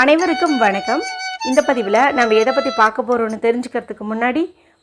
அனைவருக்கும் வணக்கம். இந்த பதிவில் நம்ம எதை பற்றி பார்க்க போகிறோம்னு தெரிஞ்சுக்கிறதுக்கு முன்னாடி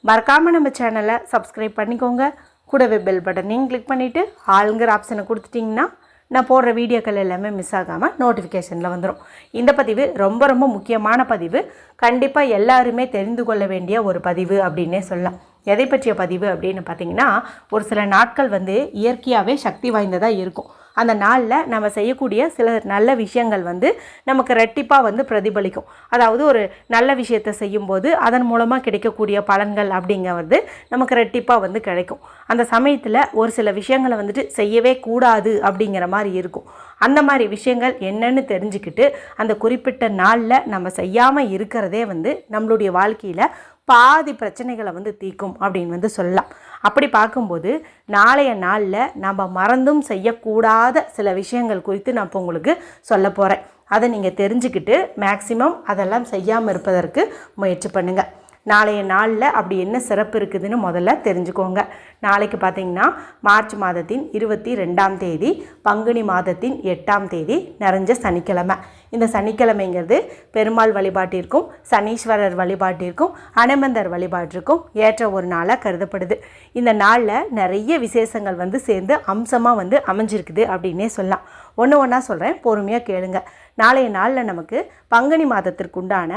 மறக்காமல் நம்ம சேனலை சப்ஸ்கிரைப் பண்ணிக்கோங்க. கூடவே பெல் பட்டனையும் கிளிக் பண்ணிவிட்டு ஆளுங்கிற ஆப்ஷனை கொடுத்துட்டிங்கன்னா நான் போடுற வீடியோக்கள் எல்லாமே மிஸ் ஆகாமல் நோட்டிஃபிகேஷனில் வந்துடும் இந்த பதிவு ரொம்ப ரொம்ப முக்கியமான பதிவு. கண்டிப்பாக எல்லாருமே தெரிந்து கொள்ள வேண்டிய ஒரு பதிவு அப்படின்னே சொல்லலாம். எதை பற்றிய பதிவு அப்படின்னு பார்த்தீங்கன்னா ஒரு சில நாட்கள் வந்து இயற்கையாகவே சக்தி வாய்ந்ததாக இருக்கும். அந்த நாளில் நம்ம செய்யக்கூடிய சில நல்ல விஷயங்கள் வந்து நமக்கு ரெட்டிப்பாக வந்து பிரதிபலிக்கும். அதாவது ஒரு நல்ல விஷயத்தை செய்யும்போது அதன் மூலமாக கிடைக்கக்கூடிய பலன்கள் அப்படிங்கிறது நமக்கு ரெட்டிப்பாக வந்து கிடைக்கும். அந்த சமயத்தில் ஒரு சில விஷயங்களை வந்துட்டு செய்யவே கூடாது அப்படிங்கிற மாதிரி இருக்கும். அந்த மாதிரி விஷயங்கள் என்னன்னு தெரிஞ்சுக்கிட்டு அந்த குறிப்பிட்ட நாளில் நம்ம செய்யாமல் இருக்கிறதே வந்து நம்மளுடைய வாழ்க்கையில் பாதி பிரச்சனைகளை வந்து தீர்க்கும் அப்படின்னு வந்து சொல்லலாம். அப்படி பார்க்கும்போது நாளைய நாளில் நம்ம மறந்தும் செய்யக்கூடாத சில விஷயங்கள் குறித்து நான் இப்போ உங்களுக்கு சொல்ல போகிறேன் அதை நீங்கள் தெரிஞ்சுக்கிட்டு மேக்சிமம் அதெல்லாம் செய்யாமல் இருப்பதற்கு முயற்சி பண்ணுங்கள் நாளைய நாளில் அப்படி என்ன சிறப்பு இருக்குதுன்னு முதல்ல தெரிஞ்சுக்கோங்க. நாளைக்கு பார்த்தீங்கன்னா மார்ச் மாதத்தின் இருபத்தி ரெண்டாம் தேதி பங்குனி மாதத்தின் எட்டாம் தேதி நிறைஞ்ச சனிக்கிழமை. இந்த சனிக்கிழமைங்கிறது பெருமாள் வழிபாட்டிற்கும் சனீஸ்வரர் வழிபாட்டிற்கும் அனுமந்தர் வழிபாட்டிற்கும் ஏற்ற ஒரு நாளாக கருதப்படுது. இந்த நாளில் நிறைய விசேஷங்கள் வந்து சேர்ந்து அம்சமாக வந்து அமைஞ்சிருக்குது அப்படின்னே சொல்லலாம். ஒன்று ஒன்றா சொல்கிறேன் பொறுமையாக கேளுங்க. நாளைய நாளில் நமக்கு பங்குனி மாதத்திற்கு உண்டான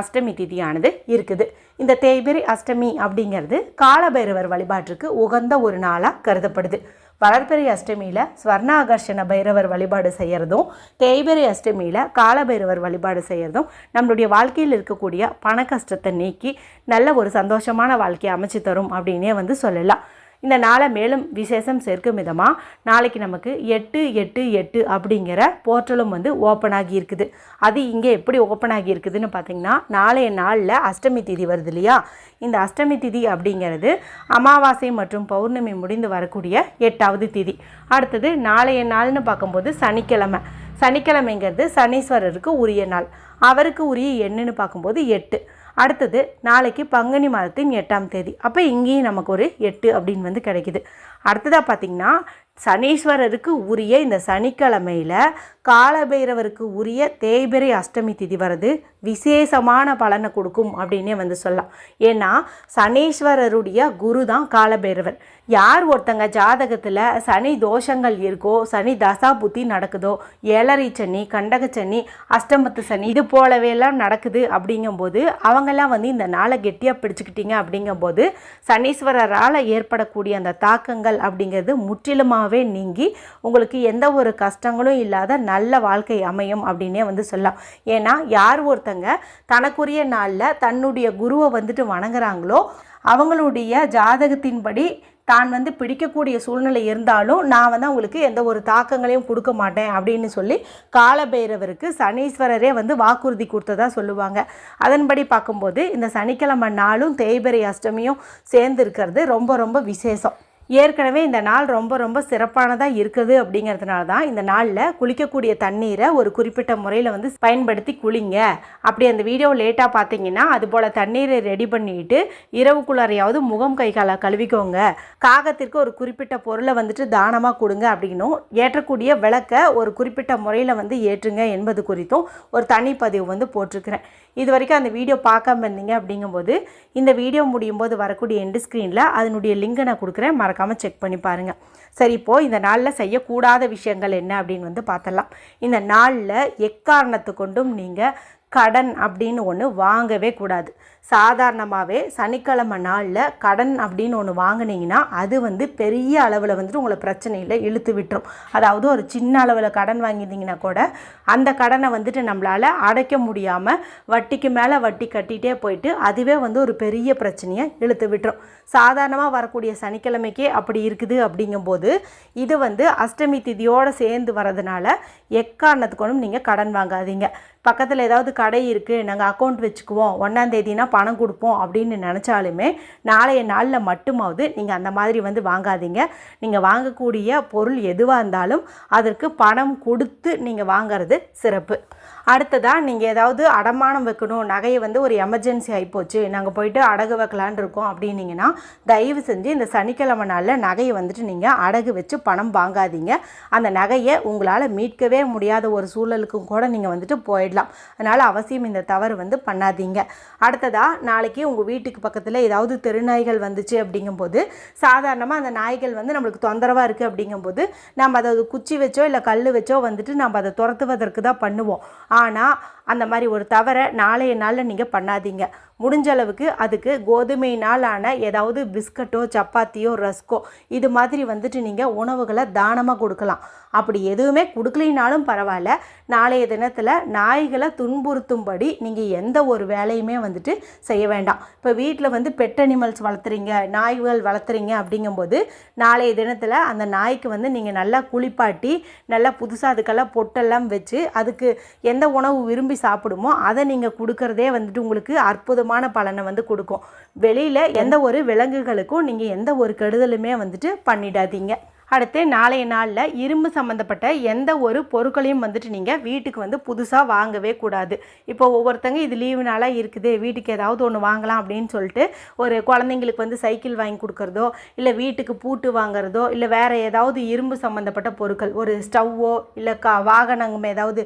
அஷ்டமி திதியானது இருக்குது. இந்த தேய்பிரி அஷ்டமி அப்படிங்கிறது காலபைரவர் வழிபாட்டிற்கு உகந்த ஒரு நாளாக கருதப்படுது. வளர்பிறை அஷ்டமியில் ஸ்வர்ணாகர்ஷண பைரவர் வழிபாடு செய்கிறதும் தேய்பிரை அஷ்டமியில் காலபைரவர் வழிபாடு செய்கிறதும் நம்மளுடைய வாழ்க்கையில் இருக்கக்கூடிய பண கஷ்டத்தை நீக்கி நல்ல ஒரு சந்தோஷமான வாழ்க்கையை அமைச்சு தரும் அப்படின்னே வந்து சொல்லலாம். இந்த நாளை மேலும் விசேஷம் சேர்க்கும் விதமாக நாளைக்கு நமக்கு எட்டு எட்டு எட்டு அப்படிங்கிற போர்ட்டலும் வந்து ஓப்பன் ஆகி இருக்குது அது இங்கே எப்படி ஓப்பன் ஆகி இருக்குதுன்னு பார்த்தீங்கன்னா நாளைய நாளில் அஷ்டமி திதி வருது இல்லையா? இந்த அஷ்டமி திதி அப்படிங்கிறது அமாவாசை மற்றும் பௌர்ணமி முடிந்து வரக்கூடிய எட்டாவது திதி. அடுத்தது நாளைய நாள்னு பார்க்கும்போது சனிக்கிழமை. சனிக்கிழமைங்கிறது சனீஸ்வரருக்கு உரிய நாள். அவருக்கு உரிய எண்ணுன்னு பார்க்கும்போது எட்டு. அடுத்தது நாளைக்கு பங்குனி மாதத்தின் எட்டாம் தேதி. அப்போ இங்கேயும் நமக்கு ஒரு எட்டு அப்படின்னு வந்து கிடைக்குது. அடுத்ததாக பார்த்திங்கன்னா சனீஸ்வரருக்கு உரிய இந்த சனிக்கிழமையில் காலபைரவருக்கு உரிய தேய்பிரை அஷ்டமி திதி வர்றது விசேஷமான பலனை கொடுக்கும் அப்படின்னே வந்து சொல்லலாம். ஏன்னா சனீஸ்வரருடைய குரு தான் காலபைரவர். யார் ஒருத்தங்க ஜாதகத்தில் சனி தோஷங்கள் இருக்கோ சனி தசா புத்தி நடக்குதோ ஏழரை சனி கண்டக சனி அஷ்டமத்து சனி இது போலவே எல்லாம் நடக்குது அப்படிங்கும்போது அவங்க அவங்கெல்லாம் வந்து இந்த நாளை கெட்டியாக பிடிச்சிக்கிட்டீங்க அப்படிங்கும்போது சனீஸ்வரரால் ஏற்படக்கூடிய அந்த தாக்கங்கள் அப்படிங்கிறது முற்றிலுமாகவே நீங்கி உங்களுக்கு எந்த ஒரு கஷ்டங்களும் இல்லாத நல்ல வாழ்க்கை அமையும் அப்படின்னே வந்து சொல்லலாம். ஏன்னா யார் ஒருத்தங்க தனக்குரிய நாளில் தன்னுடைய குருவை வந்துட்டு வணங்குறாங்களோ அவங்களுடைய ஜாதகத்தின்படி தான் வந்து பிடிக்கக்கூடிய சூழ்நிலை இருந்தாலும் நான் வந்து அவங்களுக்கு எந்த ஒரு தாக்கங்களையும் கொடுக்க மாட்டேன் அப்படின்னு சொல்லி காலபைரவருக்கு சனீஸ்வரரே வந்து வாக்குறுதி கொடுத்ததா சொல்லுவாங்க. அதன்படி பார்க்கும்போது இந்த சனிக்கிழமை நாளும் தேய்பிரை அஷ்டமியும் சேர்ந்து இருக்கிறது ரொம்ப ரொம்ப விசேஷம். ஏற்கனவே இந்த நாள் ரொம்ப ரொம்ப சிறப்பானதாக இருக்குது அப்படிங்கிறதுனால தான் இந்த நாளில் குளிக்கக்கூடிய தண்ணீரை ஒரு குறிப்பிட்ட முறையில் வந்து பயன்படுத்தி குளிங்க. அப்படி அந்த வீடியோ லேட்டாக பார்த்தீங்கன்னா அது போல் தண்ணீரை ரெடி பண்ணிட்டு இரவுக்குள்ளாரையாவது முகம் கை காலை கழுவிக்கோங்க. காகத்திற்கு ஒரு குறிப்பிட்ட பொருளை வந்துட்டு தானமாக கொடுங்க அப்படின்னும் ஏற்றக்கூடிய விளக்கை ஒரு குறிப்பிட்ட முறையில் வந்து ஏற்றுங்க என்பது குறித்தும் ஒரு தனிப்பதிவு வந்து போட்டிருக்கிறேன். இது வரைக்கும் அந்த வீடியோ பார்க்காம இருந்தீங்க அப்படிங்கும்போது இந்த வீடியோ முடியும் போது வரக்கூடிய எண்டு ஸ்க்ரீனில் அதனுடைய லிங்கை நான் கொடுக்குறேன். மறக்காமல் செக் பண்ணி பாருங்கள் சரி இப்போது இந்த நாளில் செய்யக்கூடாத விஷயங்கள் என்ன அப்படின்னு வந்து பார்த்தலாம் இந்த நாளில் எக்காரணத்து கொண்டும் நீங்கள் கடன் அப்படின்னு ஒன்று வாங்கவே கூடாது. சாதாரணமாகவே சனிக்கிழமை நாளில் கடன் அப்படின்னு ஒன்று வாங்கினீங்கன்னா அது வந்து பெரிய அளவில் வந்துட்டு உங்களை பிரச்சனையில் இழுத்து விட்டுரும். அதாவது ஒரு சின்ன அளவில் கடன் வாங்கியிருந்தீங்கன்னா கூட அந்த கடனை வந்துட்டு நம்மளால் அடைக்க முடியாமல் வட்டிக்கு மேலே வட்டி கட்டிகிட்டே போயிட்டு அதுவே வந்து ஒரு பெரிய பிரச்சனையை இழுத்து விட்டுரும். சாதாரணமாக வரக்கூடிய சனிக்கிழமைக்கே அப்படி இருக்குது அப்படிங்கும்போது இது வந்து அஷ்டமி திதியோடு சேர்ந்து வரதுனால எக்காரணத்துக்கொன்னும் நீங்கள் கடன் வாங்காதீங்க. பக்கத்தில் ஏதாவது கடை இருக்குது நாங்கள் அக்கௌண்ட் வச்சுக்குவோம். ஒன்றாந்தேதினா பணம் கொடுப்போம் அப்படின்னு நினச்சாலுமே நாளைய நாளில் மட்டுமாவது நீங்கள் அந்த மாதிரி வந்து வாங்காதீங்க. நீங்கள் வாங்கக்கூடிய பொருள் எதுவாக இருந்தாலும் அதற்கு பணம் கொடுத்து நீங்கள் வாங்குறது சிறப்பு. அடுத்ததாக நீங்கள் ஏதாவது அடமானம் வைக்கணும் நகையை வந்து ஒரு எமர்ஜென்சி ஆகிப்போச்சு நாங்கள் போயிட்டு அடகு வைக்கலான்னு இருக்கோம் அப்படின்னீங்கன்னா தயவு செஞ்சு இந்த சனிக்கிழமை நாளில் நகையை வந்துட்டு நீங்கள் அடகு வச்சு பணம் வாங்காதீங்க. அந்த நகையை உங்களால் மீட்கவே முடியாத ஒரு சூழலுக்கும் கூட நீங்கள் வந்துட்டு போயிடலாம். அதனால் அவசியம் இந்த தவறு வந்து பண்ணாதீங்க. அடுத்ததாக நாளைக்கு உங்கள் வீட்டுக்கு பக்கத்தில் ஏதாவது தெருநாய்கள் வந்துச்சு அப்படிங்கும்போது சாதாரணமாக அந்த நாய்கள் வந்து நம்மளுக்கு தொந்தரவாக இருக்குது அப்படிங்கும்போது நம்ம அதை குச்சி வச்சோ இல்லை கல் வச்சோ வந்துட்டு நம்ம அதை துரத்துவதற்கு தான் பண்ணுவோம். ஆனால் அந்த மாதிரி ஒரு தவறை நாளைய நாளில் நீங்கள் பண்ணாதீங்க. முடிஞ்ச அளவுக்கு அதுக்கு கோதுமையினால் ஆன ஏதாவது பிஸ்கட்டோ சப்பாத்தியோ ரஸ்கோ இது மாதிரி வந்துட்டு நீங்கள் உணவுகளை தானமாக கொடுக்கலாம். அப்படி எதுவுமே கொடுக்கலினாலும் பரவாயில்ல. நாளைய தினத்தில் நாய்களை துன்புறுத்தும்படி நீங்கள் எந்த ஒரு வேலையுமே வந்துட்டு செய்ய வேண்டாம். இப்போ வீட்டில் வந்து பெட் அனிமல்ஸ் வளர்த்துறீங்க நாய்கள் வளர்த்துறீங்க அப்படிங்கும்போது நாளைய தினத்தில் அந்த நாய்க்கு வந்து நீங்கள் நல்லா குளிப்பாட்டி நல்லா புதுசாக அதுக்கெல்லாம் பொட்டெல்லாம் வச்சு அதுக்கு எந்த உணவு விரும்பி சாப்பிடுமோ அதை நீங்கள் கொடுக்குறதே வந்துட்டு உங்களுக்கு அற்புதம் அற்புதமான பலனை வந்து கொடுக்கும். வெளியில் எந்த ஒரு விலங்குகளுக்கும் நீங்கள் எந்த ஒரு கெடுதலுமே வந்துட்டு பண்ணிடாதீங்க. அடுத்து நாளைய நாளில் இரும்பு சம்மந்தப்பட்ட எந்த ஒரு பொருட்களையும் வந்துட்டு நீங்கள் வீட்டுக்கு வந்து புதுசாக வாங்கவே கூடாது. இப்போ ஒவ்வொருத்தங்க இது லீவு நாளாக இருக்குது வீட்டுக்கு ஏதாவது ஒன்று வாங்கலாம் அப்படின்னு சொல்லிட்டு ஒரு குழந்தைங்களுக்கு வந்து சைக்கிள் வாங்கி கொடுக்குறதோ இல்லை வீட்டுக்கு பூட்டு வாங்குறதோ இல்லை வேறு ஏதாவது இரும்பு சம்மந்தப்பட்ட பொருட்கள் ஒரு ஸ்டவ்வோ இல்லை கா வாகனம் ஏதாவது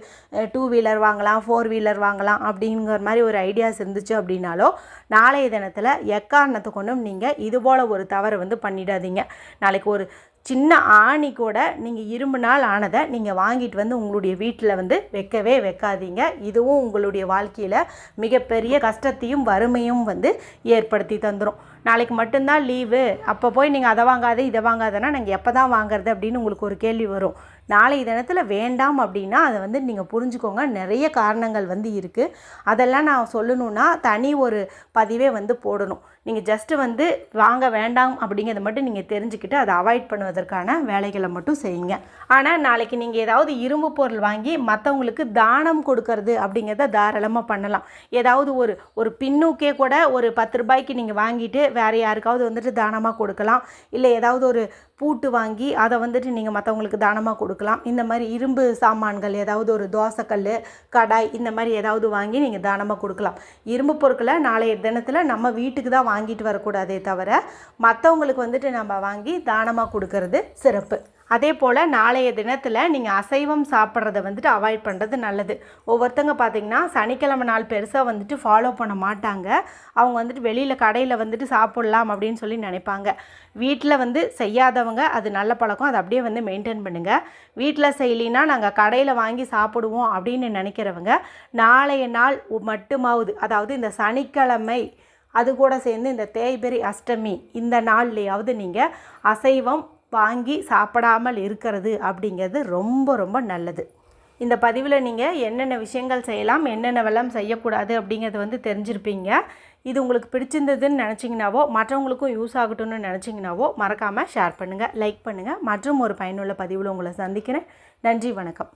டூ வீலர் வாங்கலாம் ஃபோர் வீலர் வாங்கலாம் அப்படிங்கிற மாதிரி ஒரு ஐடியாஸ் இருந்துச்சு அப்படின்னாலோ நாளைய தினத்தில் எக்காரணத்தை கொண்டும் நீங்கள் இது போல் ஒரு தவறை வந்து பண்ணிடாதீங்க. நாளைக்கு ஒரு சின்ன ஆணி கூட நீங்கள் இரும்பு நாள் ஆனதை நீங்கள் வாங்கிட்டு வந்து உங்களுடைய வீட்டில் வந்து வைக்கவே வைக்காதீங்க. இதுவும் உங்களுடைய வாழ்க்கையில் மிகப்பெரிய கஷ்டத்தையும் வறுமையும் வந்து ஏற்படுத்தி தந்துடும் நாளைக்கு மட்டும்தான் லீவு. அப்போ போய் நீங்கள் அதை வாங்காத இதை வாங்காதன்னா நாங்கள் எப்போ தான் வாங்குறது அப்படின்னு உங்களுக்கு ஒரு கேள்வி வரும். நாளைய தினத்தில் வேண்டாம் அப்படின்னா அதை வந்து நீங்கள் புரிஞ்சுக்கோங்க. நிறைய காரணங்கள் வந்து இருக்குது அதெல்லாம் நான் சொல்லணுன்னா தனி ஒரு பதிவே வந்து போடணும். நீங்கள் ஜஸ்ட்டு வந்து வாங்க வேண்டாம் அப்படிங்கிறத மட்டும் நீங்கள் தெரிஞ்சுக்கிட்டு அதை அவாய்ட் பண்ணுவதற்கான வேலைகளை மட்டும் செய்யுங்க. ஆனால் நாளைக்கு நீங்கள் ஏதாவது இரும்பு பொருள் வாங்கி மற்றவங்களுக்கு தானம் கொடுக்கறது அப்படிங்கிறத தாராளமாக பண்ணலாம். ஏதாவது ஒரு ஒரு பின்னுக்கே கூட ஒரு பத்து ரூபாய்க்கு நீங்கள் வாங்கிட்டு வேறு யாருக்காவது வந்துட்டு தானமாக கொடுக்கலாம். இல்லை ஏதாவது ஒரு பூட்டு வாங்கி அதை வந்துட்டு நீங்கள் மற்றவங்களுக்கு தானமாக கொடுக்கலாம். இந்த மாதிரி இரும்பு சாமான்கள் ஏதாவது ஒரு தோசைக்கல் கடாய் இந்த மாதிரி ஏதாவது வாங்கி நீங்கள் தானமாக கொடுக்கலாம். இரும்பு பொருட்களை நாளைய தினத்தில் நம்ம வீட்டுக்கு தான் வாங்கிட்டு வரக்கூடாதே தவிர மற்றவங்களுக்கு வந்துட்டு நம்ம வாங்கி தானமாக கொடுக்கறது சிறப்பு. அதே போல் நாளைய தினத்தில் நீங்கள் அசைவம் சாப்பிட்றத வந்துட்டு அவாய்ட் பண்ணுறது நல்லது. ஒவ்வொருத்தங்க பார்த்தீங்கன்னா சனிக்கிழமை நாள் பெருசாக வந்துட்டு ஃபாலோ பண்ண மாட்டாங்க. அவங்க வந்துட்டு வெளியில் கடையில் வந்துட்டு சாப்பிட்லாம் அப்படின்னு சொல்லி நினைப்பாங்க. வீட்டில் வந்து செய்யாதவங்க அது நல்ல பழக்கம். அதை அப்படியே வந்து மெயின்டைன் பண்ணுங்கள் வீட்டில் செய்யலினா நாங்கள் கடையில் வாங்கி சாப்பிடுவோம் அப்படின்னு நினைக்கிறவங்க நாளைய நாள் மட்டுமாவது அதாவது இந்த சனிக்கிழமை அது கூட சேர்ந்து இந்த தேய்பெரி அஷ்டமி இந்த நாள்லையாவது நீங்கள் அசைவம் வாங்கி சாப்பிடாமல் இருக்கிறது அப்படிங்கிறது ரொம்ப ரொம்ப நல்லது. இந்த பதிவில் நீங்கள் என்னென்ன விஷயங்கள் செய்யலாம் என்னென்னவெல்லாம் செய்யக்கூடாது அப்படிங்கிறது வந்து தெரிஞ்சிருப்பீங்க. இது உங்களுக்கு பிடிச்சிருந்ததுன்னு நினச்சிங்கனாவோ மற்றவங்களுக்கும் யூஸ் ஆகட்டும்னு நினச்சிங்கனாவோ மறக்காமல் ஷேர் பண்ணுங்கள் லைக் பண்ணுங்கள் மற்றும் ஒரு பயனுள்ள பதிவில் உங்களை சந்திக்கிறேன். நன்றி வணக்கம்.